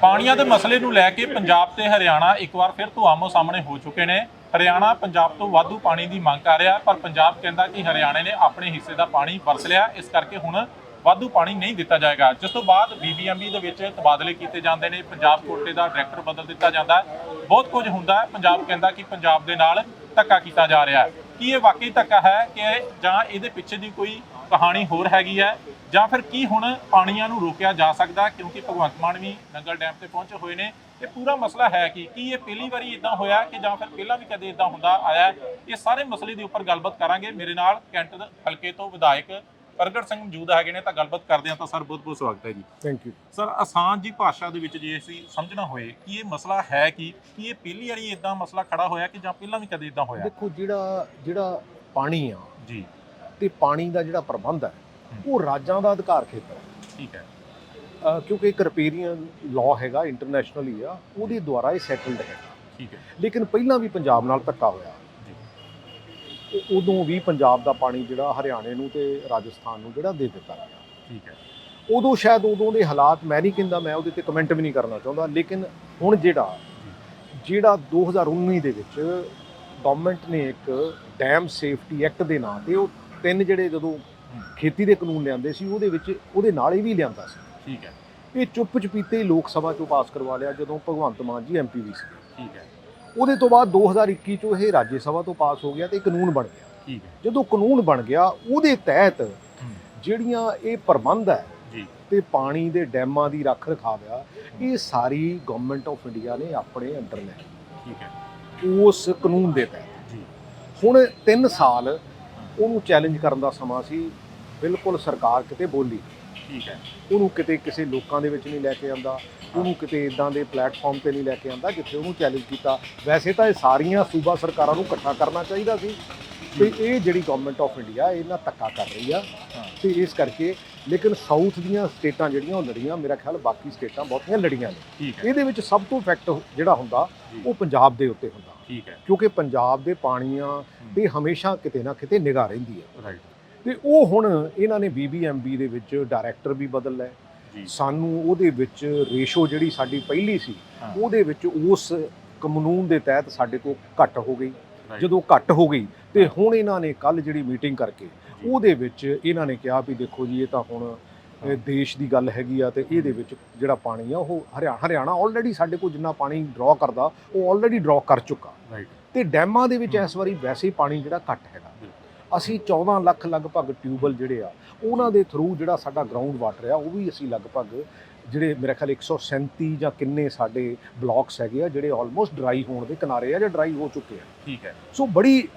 ਪਾਣੀਆਂ ਦੇ ਮਸਲੇ ਨੂੰ ਲੈ ਕੇ ਪੰਜਾਬ ਤੇ ਹਰਿਆਣਾ ਇੱਕ ਵਾਰ ਫਿਰ ਤੋਂ ਆਮੋ ਸਾਹਮਣੇ ਹੋ ਚੁੱਕੇ ਨੇ। ਹਰਿਆਣਾ ਪੰਜਾਬ ਤੋਂ ਵਾਧੂ ਪਾਣੀ ਦੀ ਮੰਗ ਕਰ ਰਿਹਾ, ਪਰ ਪੰਜਾਬ ਕਹਿੰਦਾ ਕਿ ਹਰਿਆਣੇ ਨੇ ਆਪਣੇ ਹਿੱਸੇ ਦਾ ਪਾਣੀ ਵਰਤ ਲਿਆ, ਇਸ ਕਰਕੇ ਹੁਣ ਵਾਧੂ ਪਾਣੀ ਨਹੀਂ ਦਿੱਤਾ ਜਾਏਗਾ। ਜਿਸ ਤੋਂ ਬਾਅਦ ਬੀਬੀਐਮਬੀ ਦੇ ਵਿੱਚ ਤਬਾਦਲੇ ਕੀਤੇ ਜਾਂਦੇ ਨੇ, ਪੰਜਾਬ ਕੋਟੇ ਦਾ ਡਾਇਰੈਕਟਰ ਬਦਲ ਦਿੱਤਾ ਜਾਂਦਾ ਬਹੁਤ ਕੁਝ ਹੁੰਦਾ ਪੰਜਾਬ ਕਹਿੰਦਾ ਕਿ ਪੰਜਾਬ ਦੇ ਨਾਲ ਧੱਕਾ ਕੀਤਾ ਜਾ ਰਿਹਾ ਹੈ। ਕੀ ਇਹ ਵਾਕਈ ਧੱਕਾ ਹੈ ਕਿ ਜਾਂ ਇਹਦੇ ਪਿੱਛੇ ਦੀ ਕੋਈ ਕਹਾਣੀ ਹੋਰ ਹੈਗੀ ਹੈ ਜਾਂ ਫਿਰ ਕੀ ਹੁਣ ਪਾਣੀਆਂ ਨੂੰ ਰੋਕਿਆ ਜਾ ਸਕਦਾ ਕਿਉਂਕਿ ਭਗਵੰਤ ਮਾਨ ਵੀ ਨੰਗਲ ਡੈਮ ਤੇ ਪਹੁੰਚੇ ਹੋਏ ਨੇ। ਇਹ ਪੂਰਾ ਮਸਲਾ ਹੈ ਕਿ ਕੀ ਇਹ ਪਹਿਲੀ ਵਾਰੀ ਇਦਾਂ ਹੋਇਆ ਕਿ ਜਾਂ ਫਿਰ ਪਹਿਲਾਂ ਵੀ ਕਦੇ ਇਦਾਂ ਹੁੰਦਾ ਆਇਆ? ਇਹ ਸਾਰੇ ਮਸਲੇ ਦੇ ਉੱਪਰ ਗੱਲਬਾਤ ਕਰਾਂਗੇ। ਮੇਰੇ ਨਾਲ ਕੈਂਟ ਹਲਕੇ ਤੋਂ ਵਿਧਾਇਕ ਪ੍ਰਗਟ ਸਿੰਘ ਮੌਜੂਦ ਹੈਗੇ ਨੇ ਤਾਂ ਗੱਲਬਾਤ ਕਰਦੇ ਹਾਂ। ਤਾਂ ਸਰ ਬਹੁਤ ਬਹੁਤ ਸਵਾਗਤ ਹੈ ਜੀ। ਥੈਂਕ ਯੂ ਸਰ ਆਸਾਨ ਜੀ ਭਾਸ਼ਾ ਦੇ ਵਿੱਚ ਜੇ ਅਸੀਂ ਸਮਝਣਾ ਹੋਏ ਕਿ ਇਹ ਮਸਲਾ ਹੈ ਕੀ? ਕਿ ਇਹ ਪਹਿਲੀ ਵਾਰੀ ਇਦਾਂ ਮਸਲਾ ਖੜਾ ਹੋਇਆ ਕਿ ਜਾਂ ਪਹਿਲਾਂ ਵੀ ਕਦੇ ਇਦਾਂ ਹੋਇਆ? ਦੇਖੋ ਜਿਹੜਾ ਜਿਹੜਾ ਪਾਣੀ ਆ ਜੀ। ਤੇ ਪਾਣੀ ਦਾ ਜਿਹੜਾ ਪ੍ਰਬੰਧ ਹੈ ਉਹ ਰਾਜਾਂ ਦਾ ਅਧਿਕਾਰ ਖੇਤਰ ਹੈ। ਠੀਕ ਹੈ। ਕਿਉਂਕਿ ਇੱਕ ਰਪੇਰੀਅਨ ਲਾਅ ਹੈਗਾ ਇੰਟਰਨੈਸ਼ਨਲੀ ਆ ਉਹਦੇ ਦੁਆਰਾ ਇਹ ਸੈਟਲਡ ਹੈ ਠੀਕ ਹੈ। ਲੇਕਿਨ ਪਹਿਲਾਂ ਵੀ ਪੰਜਾਬ ਨਾਲ ਧੱਕਾ ਹੋਇਆ। ਉਦੋਂ ਵੀ ਪੰਜਾਬ ਦਾ ਪਾਣੀ ਜਿਹੜਾ ਹਰਿਆਣੇ ਨੂੰ ਤੇ ਰਾਜਸਥਾਨ ਨੂੰ ਜਿਹੜਾ ਦੇ ਦਿੱਤਾ ਗਿਆ। ਠੀਕ ਹੈ। ਉਦੋਂ ਸ਼ਾਇਦ ਉਦੋਂ ਦੇ ਹਾਲਾਤ ਮੈਂ ਨਹੀਂ ਕਹਿੰਦਾ ਮੈਂ ਉਹਦੇ ਤੇ ਕਮੈਂਟ ਵੀ ਨਹੀਂ ਕਰਨਾ ਚਾਹੁੰਦਾ ਲੇਕਿਨ ਹੁਣ ਜਿਹੜਾ ਜਿਹੜਾ 2019 ਦੇ ਵਿੱਚ ਗਵਰਨਮੈਂਟ ਨੇ ਇੱਕ ਡੈਮ ਸੇਫਟੀ ਐਕਟ ਦੇ ਨਾਂ ਤੇ ਉਹ ਤਿੰਨ ਜਿਹੜੇ ਜਦੋਂ ਖੇਤੀ ਦੇ ਕਾਨੂੰਨ ਲਿਆਂਦੇ ਸੀ ਉਹਦੇ ਵਿੱਚ ਉਹਦੇ ਨਾਲ ਹੀ ਵੀ ਲਿਆਂਦਾ ਸੀ। ਠੀਕ ਹੈ। ਇਹ ਚੁੱਪ ਚਪੀਤੇ ਹੀ ਲੋਕ ਸਭਾ ਚੋਂ ਪਾਸ ਕਰਵਾ ਲਿਆ ਜਦੋਂ ਭਗਵੰਤ ਮਾਨ ਜੀ ਐਮਪੀ ਵੀ ਸੀ। ਠੀਕ ਹੈ। ਉਹਦੇ ਤੋਂ ਬਾਅਦ 2021 ਚੋਂ ਇਹ ਰਾਜ ਸਭਾ ਤੋਂ ਪਾਸ ਹੋ ਗਿਆ ਤੇ ਕਾਨੂੰਨ ਬਣ ਗਿਆ। ਠੀਕ ਹੈ। ਜਦੋਂ ਕਾਨੂੰਨ ਬਣ ਗਿਆ ਉਹਦੇ ਤਹਿਤ ਜਿਹੜੀਆਂ ਇਹ ਪ੍ਰਬੰਧ ਹੈ ਜੀ। ਤੇ ਪਾਣੀ ਦੇ ਡੈਮਾਂ ਦੀ ਰੱਖ ਰਖਾਵ ਆ ਇਹ ਸਾਰੀ ਗਵਰਨਮੈਂਟ ਆਫ ਇੰਡੀਆ ਨੇ ਆਪਣੇ ਅੰਡਰ ਲੈ ਠੀਕ ਹੈ। ਉਸ ਕਾਨੂੰਨ ਦੇ ਤਹਿਤ। ਜੀ। ਹੁਣ 3 ਸਾਲ ਉਹਨੂੰ ਚੈਲੰਜ ਕਰਨ ਦਾ ਸਮਾਂ ਸੀ ਬਿਲਕੁਲ ਸਰਕਾਰ ਕਿਤੇ ਬੋਲੀ ਠੀਕ ਹੈ। ਉਹਨੂੰ ਕਿਤੇ ਕਿਸੇ ਲੋਕਾਂ ਦੇ ਵਿੱਚ ਨਹੀਂ ਲੈ ਕੇ ਆਂਦਾ ਉਹਨੂੰ ਕਿਤੇ ਇਦਾਂ ਦੇ ਪਲੇਟਫਾਰਮ ਤੇ ਨਹੀਂ ਲੈ ਕੇ ਆਂਦਾ ਜਿੱਥੇ ਉਹਨੂੰ ਚੈਲੰਜ ਕੀਤਾ। ਵੈਸੇ ਤਾਂ ਇਹ ਸਾਰੀਆਂ ਸੂਬਾ ਸਰਕਾਰਾਂ ਨੂੰ ਇਕੱਠਾ ਕਰਨਾ ਚਾਹੀਦਾ ਸੀ। ਤੇ ਇਹ ਜਿਹੜੀ ਗਵਰਨਮੈਂਟ ਆਫ ਇੰਡੀਆ ਇਹਨਾਂ ਧੱਕਾ ਕਰ ਰਹੀ ਆ। ਤੇ ਇਸ ਕਰਕੇ ਲੇਕਿਨ ਸਾਊਥ ਦੀਆਂ ਸਟੇਟਾਂ ਜਿਹੜੀਆਂ ਉਹ ਲੜੀਆਂ ਮੇਰਾ ਖਿਆਲ ਬਾਕੀ ਸਟੇਟਾਂ ਬਹੁਤੀਆਂ ਲੜੀਆਂ ਨੇ। ਇਹਦੇ ਵਿੱਚ ਸਭ ਤੋਂ ਇਫੈਕਟ ਜਿਹੜਾ ਹੁੰਦਾ ਉਹ ਪੰਜਾਬ ਦੇ ਉੱਤੇ ਹੁੰਦਾ। ਠੀਕ ਹੈ। ਕਿਉਂਕਿ ਪੰਜਾਬ ਦੇ ਪਾਣੀਆਂ ਤੇ ਹਮੇਸ਼ਾ ਕਿਤੇ ਨਾ ਕਿਤੇ ਨਿਗਾਹ ਰਹਿੰਦੀ ਹੈ। ਰਾਈਟ ਤੇ ਉਹ ਹੁਣ ਇਹਨਾਂ ਨੇ ਬੀਬੀਐਮਬੀ ਦੇ ਵਿੱਚ ਡਾਇਰੈਕਟਰ ਵੀ ਬਦਲ ਜੀ। ਸਾਨੂੰ ਉਹਦੇ ਵਿੱਚ ਰੇਸ਼ੋ ਜਿਹੜੀ ਸਾਡੀ ਪਹਿਲੀ ਸੀ ਉਹਦੇ ਵਿੱਚ ਉਸ ਕਾਨੂੰਨ ਦੇ ਤਹਿਤ ਸਾਡੇ ਕੋਲ ਘੱਟ ਹੋ ਗਈ। ਜਦੋਂ ਘੱਟ ਹੋ ਗਈ ਤੇ ਹੁਣ ਇਹਨਾਂ ਨੇ ਕੱਲ ਜਿਹੜੀ ਮੀਟਿੰਗ ਕਰਕੇ ਉਹਦੇ ਵਿੱਚ ਇਹਨਾਂ ਨੇ ਕਿਹਾ ਵੀ ਦੇਖੋ ਜੀ ਇਹ ਤਾਂ ਹੁਣ ਦੇਸ਼ ਦੀ ਗੱਲ ਹੈਗੀ ਆ ਤੇ ਇਹਦੇ ਵਿੱਚ ਜਿਹੜਾ ਪਾਣੀ ਆ ਉਹ ਹਰਿਆਣਾ ਹਰਿਆਣਾ ਆਲਰੇਡੀ ਸਾਡੇ ਕੋਲ ਜਿੰਨਾ ਪਾਣੀ ਡਰਾ ਕਰਦਾ ਉਹ ਆਲਰੇਡੀ ਡਰਾ ਕਰ ਚੁੱਕਾ। Right, ਤੇ ਡੈਮਾਂ ਦੇ ਵਿੱਚ। ਇਸ ਵਾਰੀ ਵੈਸੇ ਪਾਣੀ ਜਿਹੜਾ ਘੱਟ ਹੈਗਾ। ਅਸੀਂ 14 ਲੱਖ ਲਗਭਗ ਟਿਊਬਲ ਜਿਹੜੇ ਆ ਉਹਨਾਂ ਦੇ ਥਰੂ ਜਿਹੜਾ ਸਾਡਾ ਗਰਾਊਂਡ ਵਾਟਰ ਆ ਉਹ ਵੀ ਅਸੀਂ ਲਗਭਗ ਜਿਹੜੇ ਮੇਰੇ ਖਿਆਲ 137 ਜਾਂ ਕਿੰਨੇ ਸਾਡੇ ਬਲਾਕਸ ਹੈਗੇ ਆ ਜਿਹੜੇ ਆਲਮੋਸਟ ਡਰਾਈ ਹੋਣ ਦੇ ਕਿਨਾਰੇ ਆ ਜਾਂ ਡਰਾਈ ਹੋ ਚੁੱਕੇ ਆ। ਠੀਕ ਹੈ। ਸੋ ਬੜੀ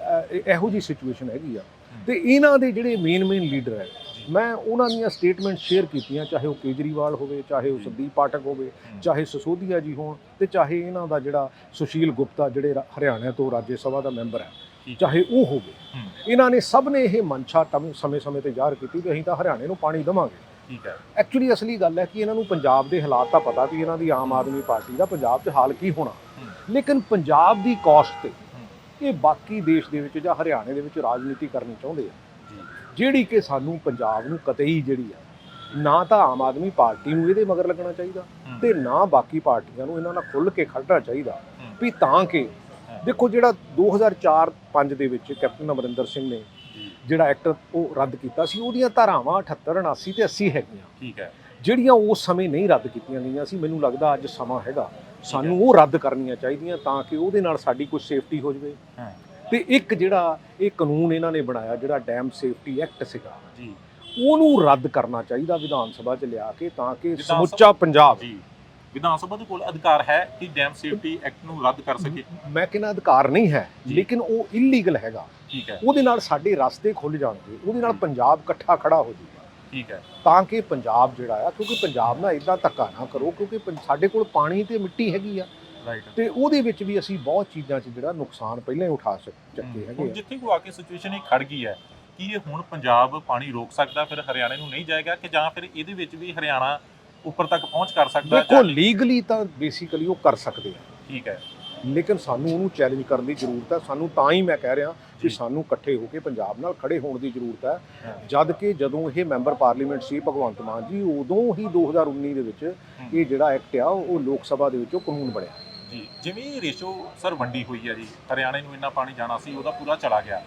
ਇਹੋ ਜੀ ਸਿਚੁਏਸ਼ਨ ਹੈਗੀ ਆ। ਤੇ ਇਹਨਾਂ ਦੇ ਜਿਹੜੇ ਮੇਨ ਮੇਨ ਲੀਡਰ ਹੈ ਮੈਂ ਉਹਨਾਂ ਦੀਆਂ ਸਟੇਟਮੈਂਟ ਸ਼ੇਅਰ ਕੀਤੀਆਂ ਚਾਹੇ ਉਹ ਕੇਜਰੀਵਾਲ ਹੋਵੇ ਚਾਹੇ ਉਹ। ਸੰਦੀਪ ਪਾਠਕ ਹੋਵੇ ਚਾਹੇ ਸਸੋਦੀਆ ਜੀ ਹੋਣ ਤੇ ਚਾਹੇ ਇਹਨਾਂ ਦਾ ਜਿਹੜਾ ਸੁਸ਼ੀਲ ਗੁਪਤਾ ਜਿਹੜੇ ਹਰਿਆਣਾ ਤੋਂ ਰਾਜ ਸਭਾ ਦਾ ਮੈਂਬਰ ਹੈ ਚਾਹੇ ਉਹ ਹੋਵੇ। ਇਹਨਾਂ ਨੇ ਸਭ ਨੇ ਇਹ ਮਨਸ਼ਾ ਸਮੇਂ-ਸਮੇਂ ਤੇ ਜ਼ਾਹਰ ਕੀਤੀ ਕਿ ਅਸੀਂ ਤਾਂ ਹਰਿਆਣੇ ਨੂੰ ਪਾਣੀ ਦੇਵਾਂਗੇ। ਠੀਕ ਹੈ। ਐਕਚੁਅਲੀ ਅਸਲੀ ਗੱਲ ਹੈ ਕਿ ਇਹਨਾਂ ਨੂੰ ਪੰਜਾਬ ਦੇ ਹਾਲਾਤ ਤਾਂ ਪਤਾ ਵੀ ਇਹਨਾਂ ਦੀ ਆਮ ਆਦਮੀ ਪਾਰਟੀ ਦਾ ਪੰਜਾਬ 'ਚ ਹਾਲ ਕੀ ਹੋਣਾ। ਲੇਕਿਨ ਪੰਜਾਬ ਦੀ ਕਾਸਟ ਤੇ ਇਹ ਬਾਕੀ ਦੇਸ਼ ਦੇ ਵਿੱਚ ਜਾਂ ਹਰਿਆਣੇ ਦੇ ਵਿੱਚ ਰਾਜਨੀਤੀ ਕਰਨੀ ਚਾਹੁੰਦੇ ਆ। ਜੀ। ਜਿਹੜੀ ਕਿ ਸਾਨੂੰ ਪੰਜਾਬ ਨੂੰ ਕਤਈ ਜਿਹੜੀ ਆ ਨਾ ਤਾਂ ਆਮ ਆਦਮੀ ਪਾਰਟੀ ਨੂੰ ਇਹਦੇ ਮਗਰ ਲੱਗਣਾ ਚਾਹੀਦਾ ਤੇ ਨਾ ਬਾਕੀ ਪਾਰਟੀਆਂ ਨੂੰ ਇਹਨਾਂ ਨਾਲ ਖੁੱਲ ਕੇ ਖੜਨਾ ਚਾਹੀਦਾ। ਵੀ ਤਾਂ ਕਿ ਦੇਖੋ ਜਿਹੜਾ 2004-5 ਦੇ ਵਿੱਚ ਕੈਪਟਨ ਅਮਰਿੰਦਰ ਸਿੰਘ ਨੇ ਜਿਹੜਾ ਐਕਟ ਉਹ ਰੱਦ ਕੀਤਾ ਸੀ ਉਹਦੀਆਂ ਧਾਰਾਵਾਂ 78 79 ਤੇ 80 ਹੈਗੀਆਂ। ਠੀਕ ਹੈ। ਜਿਹੜੀਆਂ ਉਸ ਸਮੇਂ ਨਹੀਂ ਰੱਦ ਕੀਤੀਆਂ ਗਈਆਂ ਸੀ ਮੈਨੂੰ ਲੱਗਦਾ ਅੱਜ ਸਮਾਂ ਹੈਗਾ। ਸਾਨੂੰ ਉਹ ਰੱਦ ਕਰਨੀਆਂ ਚਾਹੀਦੀਆਂ ਤਾਂ ਕਿ ਉਹਦੇ ਨਾਲ ਸਾਡੀ ਕੁਝ ਸੇਫਟੀ ਹੋ ਜਾਵੇ। ਹਾਂ। ਤੇ ਇੱਕ ਜਿਹੜਾ ਇਹ ਕਾਨੂੰਨ ਇਹਨਾਂ ਨੇ ਬਣਾਇਆ ਜਿਹੜਾ ਡੈਮ ਸੇਫਟੀ ਐਕਟ ਸੀਗਾ ਜੀ। ਉਹਨੂੰ ਰੱਦ ਕਰਨਾ ਚਾਹੀਦਾ ਵਿਧਾਨ ਸਭਾ 'ਚ ਲਿਆ ਕੇ ਤਾਂ ਕਿ ਸਮੁੱਚਾ ਪੰਜਾਬ ਜੀ। ਵਿਧਾਨ ਸਭਾ ਦੇ ਕੋਲ ਅਧਿਕਾਰ ਹੈ ਕਿ ਡੈਮ ਸੇਫਟੀ ਐਕਟ ਨੂੰ ਰੱਦ ਕਰ ਸਕੇ। ਮੈਂ ਕਹਿੰਦਾ ਅਧਿਕਾਰ ਨਹੀਂ ਹੈ। ਲੇਕਿਨ ਉਹ ਇਲੀਗਲ ਹੈਗਾ। ਠੀਕ ਹੈ। ਉਹਦੇ ਨਾਲ ਸਾਡੇ ਰਸਤੇ ਖੁੱਲ ਜਾਣਗੇ ਉਹਦੇ ਨਾਲ। ਪੰਜਾਬ ਇਕੱਠਾ ਖੜਾ ਹੋ ਜਾਊਗਾ। ਠੀਕ ਹੈ। ਤਾਂ ਕਿ ਪੰਜਾਬ ਜਿਹੜਾ ਆ ਕਿਉਂਕਿ ਪੰਜਾਬ ਨਾਲ ਇਦਾਂ ਧੱਕਾ ਨਾ ਕਰੋ ਕਿਉਂਕਿ ਸਾਡੇ ਕੋਲ ਪਾਣੀ ਤੇ ਮਿੱਟੀ ਹੈਗੀ ਆ। ਤੇ ਉਹਦੇ ਵਿੱਚ ਵੀ ਅਸੀਂ ਬਹੁਤ ਚੀਜ਼ਾਂ 'ਚ ਜਿਹੜਾ ਨੁਕਸਾਨ ਪਹਿਲਾਂ ਹੀ ਉਠਾ ਸਕ ਚੱਕੇ ਹੁਣ ਹੈਗੇ ਆ। ਜਿੱਥੇ ਕੋ ਆ ਕੇ ਸਿਚੁਏਸ਼ਨ ਇਹ ਖੜ ਗਈ ਹੈ ਕਿ ਇਹ ਹੁਣ ਪੰਜਾਬ ਪਾਣੀ ਰੋਕ ਸਕਦਾ ਫਿਰ ਹਰਿਆਣੇ ਨੂੰ ਨਹੀਂ ਜਾਏਗਾ ਕਿ ਜਾਂ ਫਿਰ ਇਹਦੇ ਵਿੱਚ ਵੀ ਹਰਿਆਣਾ ਉੱਪਰ ਤੱਕ ਪਹੁੰਚ ਕਰ ਸਕਦਾ ਦੇਖੋ ਲੀਗਲੀ ਤਾਂ ਬੇਸਿਕਲੀ ਉਹ ਕਰ ਸਕਦੇ ਆ। ਠੀਕ ਹੈ। ਲੇਕਿਨ ਸਾਨੂੰ ਉਹਨੂੰ ਚੈਲੰਜ ਕਰਨ ਦੀ ਜ਼ਰੂਰਤ ਹੈ। ਸਾਨੂੰ ਤਾਂ ਹੀ ਮੈਂ ਕਹਿ ਰਿਹਾ ਕਿ ਜੀ। ਸਾਨੂੰ ਇਕੱਠੇ ਹੋ ਕੇ ਪੰਜਾਬ ਨਾਲ ਖੜੇ ਹੋਣ ਦੀ ਜ਼ਰੂਰਤ ਹੈ। ਹਾਂ। ਜਦ ਕਿ ਜਦੋਂ ਇਹ ਮੈਂਬਰ ਪਾਰਲੀਮੈਂਟ ਸੀ ਭਗਵੰਤ ਮਾਨ ਜੀ ਉਦੋਂ ਹੀ 2019 ਦੇ ਵਿੱਚ ਇਹ ਜਿਹੜਾ ਐਕਟ ਆ ਉਹ ਲੋਕ ਸਭਾ ਦੇ ਵਿੱਚ ਕਾਨੂੰਨ ਬਣਿਆ। ਜੀ। ਜਿਵੇਂ ਰੇਸ਼ੋ ਸਰ ਵੰਡੀ ਹੋਈ ਹੈ ਜੀ ਹਰਿਆਣੇ ਨੂੰ ਇੰਨਾ ਪਾਣੀ ਜਾਣਾ ਸੀ ਉਹਦਾ ਪੂਰਾ ਚਲਾ ਗਿਆ।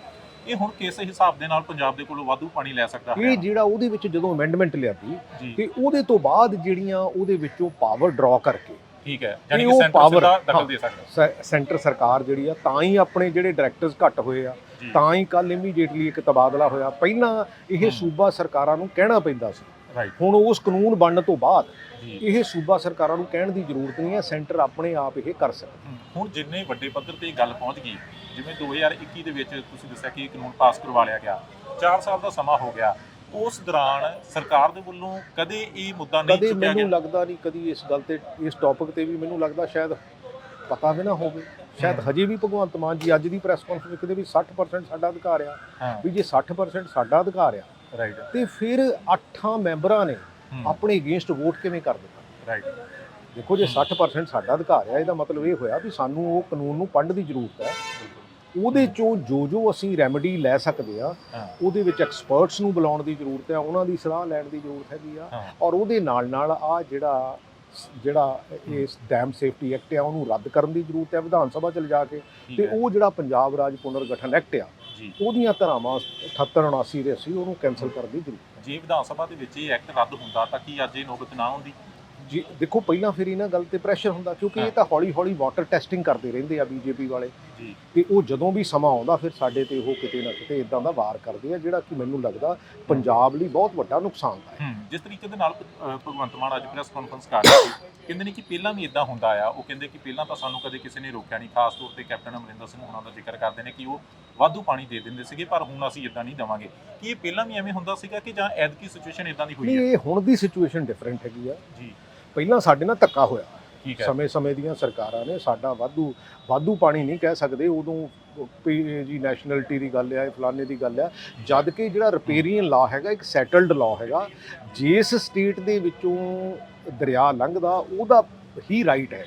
ਇਹ ਹੁਣ ਕਿਸ ਹਿਸਾਬ ਦੇ ਨਾਲ ਪੰਜਾਬ ਦੇ ਕੋਲੋਂ ਵਾਧੂ ਪਾਣੀ ਲੈ ਸਕਦਾ ਹੈ ਇਹ ਜਿਹੜਾ ਉਹਦੇ ਵਿੱਚ ਜਦੋਂ ਅਮੈਂਡਮੈਂਟ ਲਿਆਦੀ ਜੀ। ਤੇ ਉਹਦੇ ਤੋਂ ਬਾਅਦ ਜਿਹੜੀਆਂ ਉਹਦੇ ਵਿੱਚੋਂ ਪਾਵਰ ਡਰਾ ਕਰਕੇ ਠੀਕ ਹੈ ਯਾਨੀ ਕਿ ਸੈਂਟਰ ਹਾਂ। ਦਖਲ ਦੇ ਸਕਦਾ। ਸੈਂਟਰ ਸਰਕਾਰ ਜਿਹੜੀ ਆ ਤਾਂ ਹੀ ਆਪਣੇ ਜਿਹੜੇ ਡਾਇਰੈਕਟਰਸ ਘੱਟ ਹੋਏ ਆ ਤਾਂ ਹੀ ਕੱਲ ਇਮੀਡੀਏਟਲੀ ਇੱਕ ਤਬਾਦਲਾ ਹੋਇਆ। ਪਹਿਲਾਂ ਇਹ। ਸੂਬਾ ਸਰਕਾਰਾਂ ਨੂੰ ਕਹਿਣਾ ਪੈਂਦਾ ਸੀ ਹੁਣ ਉਸ ਕਾਨੂੰਨ ਬਣਨ ਤੋਂ ਬਾਅਦ ਇਹ ਸੂਬਾ ਸਰਕਾਰਾਂ ਨੂੰ ਕਹਿਣ ਦੀ ਜ਼ਰੂਰਤ ਨਹੀਂ ਹੈ ਸੈਂਟਰ ਆਪਣੇ ਆਪ ਇਹ ਕਰ ਸਕਦਾ ਹੁਣ ਜਿੰਨੇ ਵੱਡੇ ਪੱਧਰ ਤੇ ਗੱਲ ਪਹੁੰਚ ਗਈ ਜਿਵੇਂ 2021 ਦੇ ਵਿੱਚ ਤੁਸੀਂ ਦੱਸਿਆ ਕਿ ਇਹ ਕਾਨੂੰਨ ਪਾਸ ਕਰਵਾ ਲਿਆ ਗਿਆ 4 ਸਾਲ ਦਾ ਸਮਾਂ ਹੋ ਗਿਆ ਉਸ ਦੌਰਾਨ ਸਰਕਾਰ ਦੇ ਵੱਲੋਂ ਕਦੇ ਇਹ ਮੁੱਦਾ ਨਹੀਂ ਚੁੱਕਿਆ ਮੈਨੂੰ ਗਿਆ? ਲੱਗਦਾ ਨਹੀਂ ਕਦੀ ਇਸ ਗੱਲ ਤੇ ਇਸ ਟੌਪਿਕ ਤੇ ਵੀ ਮੈਨੂੰ ਲੱਗਦਾ ਸ਼ਾਇਦ ਪਤਾ ਵੀ ਨਾ ਹੋਵੇ। ਸ਼ਾਇਦ ਹਜੇ ਵੀ ਭਗਵੰਤ ਮਾਨ ਜੀ ਅੱਜ ਦੀ ਪ੍ਰੈਸ ਕਾਨਫਰੰਸ ਕਿਤੇ ਵੀ 60% ਸਾਡਾ ਅਧਿਕਾਰ ਆ ਵੀ ਜੇ 60% ਸਾਡਾ ਅਧਿਕਾਰ ਆ ਰਾਈਟ ਤੇ ਫਿਰ ਅੱਠਾਂ ਮੈਂਬਰਾਂ ਨੇ ਆਪਣੇ ਅਗੇਂਸਟ ਵੋਟ ਕਿਵੇਂ ਕਰ ਦਿੱਤਾ? ਰਾਈਟ ਦੇਖੋ ਜੇ 60% ਸਾਡਾ ਅਧਿਕਾਰ ਆ ਇਹਦਾ ਮਤਲਬ ਇਹ ਹੋਇਆ ਵੀ ਸਾਨੂੰ ਉਹ ਕਾਨੂੰਨ ਨੂੰ ਪੜ੍ਹਨ ਦੀ ਜ਼ਰੂਰਤ ਹੈ। ਉਹਦੇ ਚੋਂ ਜੋ ਜੋ ਅਸੀਂ ਰੈਮੇਡੀ ਲੈ ਸਕਦੇ ਆ ਹਾਂ। ਉਹਦੇ ਵਿੱਚ ਐਕਸਪਰਟਸ ਨੂੰ ਬੁਲਾਉਣ ਦੀ ਜ਼ਰੂਰਤ ਹੈ ਉਹਨਾਂ ਦੀ ਸਲਾਹ ਲੈਣ ਦੀ ਜ਼ਰੂਰਤ ਹੈਗੀ ਆ ਹਾਂ। ਔਰ ਉਹਦੇ ਨਾਲ ਨਾਲ ਆ ਜਿਹੜਾ ਜਿਹੜਾ ਇਸ ਡੈਮ ਸੇਫਟੀ ਐਕਟ ਆ ਉਹਨੂੰ ਰੱਦ ਕਰਨ ਦੀ ਜ਼ਰੂਰਤ ਹੈ ਵਿਧਾਨ ਸਭਾ ਚ ਲਿਜਾ ਕੇ ਤੇ ਹੈ। ਉਹ ਜਿਹੜਾ ਪੰਜਾਬ ਰਾਜ ਪੁਨਰਗਠਨ ਐਕਟ ਆ ਜੀ। ਉਹਦੀਆਂ ਧਾਰਾਵਾਂ 78 79 ਦੇ ਸੀ ਉਹਨੂੰ ਕੈਨਸਲ ਕਰਨ ਦੀ ਜ਼ਰੂਰਤ ਹੈ। ਜੇ ਵਿਧਾਨ ਸਭਾ ਦੇ ਵਿੱਚ ਇਹ ਐਕਟ ਰੱਦ ਹੁੰਦਾ ਤਾਂ ਕੀ ਅੱਜ ਇਹ ਨੌਬਤ ਨਾ ਹੁੰਦੀ ਜੀ ਦੇਖੋ ਪਹਿਲਾਂ ਫਿਰ ਇਹਨਾਂ ਗੱਲ ਤੇ ਪ੍ਰੈਸ਼ਰ ਹੁੰਦਾ ਕਿਉਂਕਿ ਇਹ ਤਾਂ ਹੌਲੀ ਹੌਲੀ ਵਾਟਰ ਟੈਸਟਿੰਗ ਕਰਦੇ ਰਹਿੰਦੇ ਆ ਬੀਜੇਪੀ ਵਾਲੇ। ਤੇ ਉਹ ਜਦੋਂ ਵੀ ਸਮਾਂ ਆਉਂਦਾ ਫਿਰ ਸਾਡੇ ਤੇ ਉਹ ਕਿਤੇ ਨਾ ਕਿਤੇ ਇਦਾਂ ਦਾ ਵਾਰ ਕਰਦੇ ਆ ਜਿਹੜਾ ਕਿ ਮੈਨੂੰ ਲੱਗਦਾ ਪੰਜਾਬ ਲਈ ਬਹੁਤ ਵੱਡਾ ਨੁਕਸਾਨ ਹੈ। ਜਿਸ ਤਰੀਕੇ ਦੇ ਨਾਲ ਭਗਵੰਤ ਮਾਨ ਅੱਜ ਪ੍ਰੈਸ ਕਾਨਫਰੰਸ ਕਰ ਰਹੇ ਸੀ ਕਹਿੰਦੇ ਨੇ ਕਿ ਪਹਿਲਾਂ ਵੀ ਇਦਾਂ ਹੁੰਦਾ ਆ ਉਹ ਕਹਿੰਦੇ ਕਿ ਪਹਿਲਾਂ ਤਾਂ ਸਾਨੂੰ ਕਦੇ ਕਿਸੇ ਨੇ ਰੋਕਿਆ ਨਹੀਂ ਖਾਸ ਤੌਰ ਤੇ ਕੈਪਟਨ ਅਮਰਿੰਦਰ ਸਿੰਘ ਉਹਨਾਂ ਦਾ ਜ਼ਿਕਰ ਕਰਦੇ ਨੇ ਕਿ ਉਹ ਵਾਧੂ ਪਾਣੀ ਦੇ ਦਿੰਦੇ ਸੀਗੇ ਪਰ ਹੁਣ ਅਸੀਂ ਇਦਾਂ ਨਹੀਂ ਦੇਵਾਂਗੇ। ਕੀ ਇਹ ਪਹਿਲਾਂ ਵੀ ਐਵੇਂ ਹੁੰਦਾ ਸੀਗਾ ਕਿ ਜਾਂ ਐਦਕੀ ਸਿਚੁਏਸ਼ਨ ਇਦਾਂ ਦੀ ਹੋਈ ਨਹੀਂ ਹੈ ਇਹ ਹੁਣ ਦੀ ਸਿਚੁਏਸ਼ਨ ਡਿਫਰੈਂਟ ਹੈਗੀ ਆ। ਜੀ। ਪਹਿਲਾਂ ਸਾਡੇ ਨਾਲ ਧੱਕਾ ਹੋਇਆ। ਠੀਕ ਹੈ। ਸਮੇਂ-ਸਮੇਂ ਦੀਆਂ ਸਰਕਾਰਾਂ ਨੇ ਸਾਡਾ ਵਾਧੂ ਵਾਧੂ ਪਾਣੀ ਨਹੀਂ ਕਹਿ ਸਕਦੇ ਉਦੋਂ ਵੀ ਜੀ ਨੈਸ਼ਨੈਲਿਟੀ ਦੀ ਗੱਲ ਆ ਇਹ ਫਲਾਣੇ ਦੀ ਗੱਲ ਆ। ਜਦ ਕਿ ਜਿਹੜਾ ਰਿਪੇਰੀਅਨ ਲਾ ਹੈਗਾ ਇੱਕ ਸੈਟਲਡ ਲਾ ਹੈਗਾ ਜਿਸ ਸਟੇਟ ਦੇ ਵਿੱਚੋਂ ਦਰਿਆ ਲੰਘਦਾ ਉਹਦਾ ਹੀ ਰਾਈਟ ਹੈ।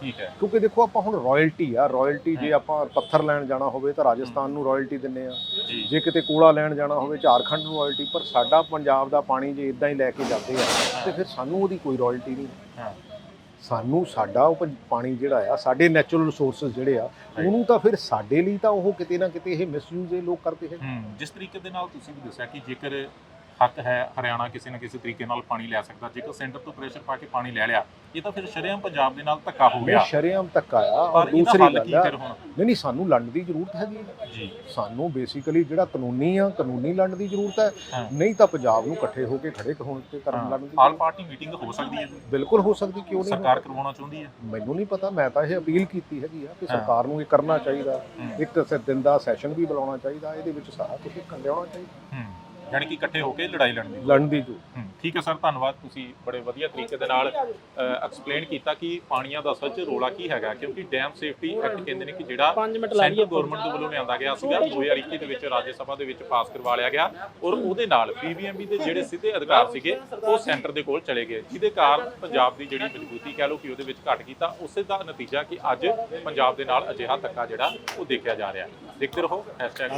ਠੀਕ ਹੈ। ਕਿਉਂਕਿ ਦੇਖੋ ਆਪਾਂ ਹੁਣ ਰਾਇਲਟੀ ਆ ਰਾਇਲਟੀ ਜੇ ਆਪਾਂ ਪੱਥਰ ਲੈਣ ਜਾਣਾ ਹੋਵੇ ਤਾਂ ਰਾਜਸਥਾਨ ਨੂੰ ਰਾਇਲਟੀ ਦਿੰਨੇ ਆ। ਜੀ। ਜੇ ਕਿਤੇ ਕੋਲਾ ਲੈਣ ਜਾਣਾ ਹੋਵੇ ਝਾਰਖੰਡ ਨੂੰ ਰਾਇਲਟੀ ਪਰ ਸਾਡਾ ਪੰਜਾਬ ਦਾ ਪਾਣੀ ਜੇ ਇਦਾਂ ਹੀ ਲੈ ਕੇ ਜਾਂਦੇ ਆ ਤੇ ਫਿਰ ਸਾਨੂੰ ਉਹਦੀ ਕੋਈ ਰਾਇਲਟੀ ਨਹੀਂ। ਹਾਂ। ਸਾਨੂੰ ਸਾਡਾ ਉਹ ਪਾਣੀ ਜਿਹੜਾ ਆ ਸਾਡੇ ਨੈਚੁਰਲ ਰਿਸੋਰਸਸ ਜਿਹੜੇ ਆ ਉਹਨੂੰ ਤਾਂ ਫਿਰ ਸਾਡੇ ਲਈ ਤਾਂ ਉਹ ਕਿਤੇ ਨਾ ਕਿਤੇ ਇਹ ਮਿਸਯੂਜ਼ ਇਹ ਲੋਕ ਕਰਦੇ ਹੈ ਜਿਸ ਤਰੀਕੇ ਦੇ ਨਾਲ ਤੁਸੀਂ ਵੀ ਦੱਸਿਆ ਕਿ ਜੇਕਰ ਹੱਕ ਹੈ ਹਰਿਆਣਾ ਕਿਸੇ ਨਾ ਕਿਸੇ ਤਰੀਕੇ ਨਾਲ ਪਾਣੀ ਲੈ ਸਕਦਾ। ਜੇਕਰ ਸੈਂਟਰ ਤੋਂ ਪ੍ਰੈਸ਼ਰ ਪਾ ਕੇ ਪਾਣੀ ਲੈ ਲਿਆ ਇਹ ਤਾਂ ਫਿਰ ਸ਼ਰੇਆਮ ਪੰਜਾਬ ਦੇ ਨਾਲ ਧੱਕਾ ਹੋ ਗਿਆ। ਸ਼ਰੇਆਮ ਧੱਕਾ ਆ। ਔਰ ਦੂਸਰੀ ਗੱਲ ਨਹੀਂ ਨਹੀਂ ਸਾਨੂੰ ਲੜਨ ਦੀ ਜ਼ਰੂਰਤ ਹੈਗੀ। ਜੀ। ਸਾਨੂੰ ਬੇਸਿਕਲੀ ਜਿਹੜਾ ਕਾਨੂੰਨੀ ਆ ਕਾਨੂੰਨੀ ਲੜਨ ਦੀ ਜ਼ਰੂਰਤ ਹੈ। ਨਹੀਂ ਤਾਂ ਪੰਜਾਬ ਨੂੰ ਇਕੱਠੇ ਹੋ ਕੇ ਖੜੇ ਹੋਣ ਤੇ ਕਰਨ ਲੜਨ ਦੀ ਆਲ ਪਾਰਟੀ ਮੀਟਿੰਗ ਹੋ ਸਕਦੀ ਹੈ। ਬਿਲਕੁਲ ਹੋ ਸਕਦੀ ਕਿਉਂ ਨਹੀਂ? ਸਰਕਾਰ ਕਰਵਾਉਣਾ ਚਾਹੁੰਦੀ ਹੈ? ਮੈਨੂੰ ਨਹੀਂ ਪਤਾ ਮੈਂ ਤਾਂ ਇਹ ਅਪੀਲ ਕੀਤੀ ਹੈਗੀ ਆ ਕਿ। ਸਰਕਾਰ ਨੂੰ ਇਹ ਕਰਨਾ ਚਾਹੀਦਾ। ਇੱਕ ਦਿਨ ਦਾ ਸੈਸ਼ਨ ਵੀ ਬੁਲਾਉਣਾ ਚਾਹੀਦਾ। ਇਹਦੇ ਵਿੱਚ ਸਾਰਾ ਕੁਝ ਲਿਆਉਣਾ ਚਾਹੀਦਾ। ਯਾਨੀ ਕਿ ਇਕੱਠੇ ਹੋ ਕੇ ਲੜਾਈ ਲੜਨੀ ਲੜਨ ਦੀ ਹਮ, ਠੀਕ ਹੈ ਸਰ ਧੰਨਵਾਦ ਤੁਸੀਂ ਬੜੇ ਵਧੀਆ ਤਰੀਕੇ ਦੇ ਨਾਲ ਐਕਸਪਲੇਨ ਕੀਤਾ ਕਿ ਪਾਣੀਆਂ ਦਾ ਸੱਚ ਰੋਲਾ ਕੀ ਹੈਗਾ ਕਿਉਂਕਿ ਡੈਮ ਸੇਫਟੀ ਐਕਟ ਕਹਿੰਦੇ ਨੇ ਕਿ ਜਿਹੜਾ ਸੈਂਟਰ ਗਵਰਨਮੈਂਟ ਦੇ ਵੱਲੋਂ ਲਿਆਂਦਾ ਗਿਆ ਸੀਗਾ 2021 ਦੇ ਵਿੱਚ ਰਾਜ ਸਭਾ ਦੇ ਵਿੱਚ ਪਾਸ ਕਰਵਾ ਲਿਆ ਗਿਆ ਔਰ ਉਹਦੇ ਨਾਲ ਪੀਵੀਐਮਬੀ ਦੇ ਜਿਹੜੇ ਸਿੱਧੇ ਅਧਿਕਾਰ ਸੀਗੇ ਉਹ ਸੈਂਟਰ ਦੇ ਕੋਲ ਚਲੇ ਗਏ ਜਿਹਦੇ ਕਾਰਨ ਪੰਜਾਬ ਦੀ ਜਿਹੜੀ ਮਜ਼ਬੂਤੀ ਕਹਿ ਲਓ ਕਿ ਉਹਦੇ ਵਿੱਚ ਘਟ ਕੀਤਾ ਉਸੇ ਦਾ ਨਤੀਜਾ ਕਿ ਅੱਜ ਪੰਜਾਬ ਦੇ ਨਾਲ ਅਜਿਹਾ ਧੱਕਾ ਜਿਹੜਾ ਉਹ ਦੇਖਿਆ ਜਾ ਰਿਹਾ। ਹੈ ਦੇਖਦੇ ਰਹੋ hashtag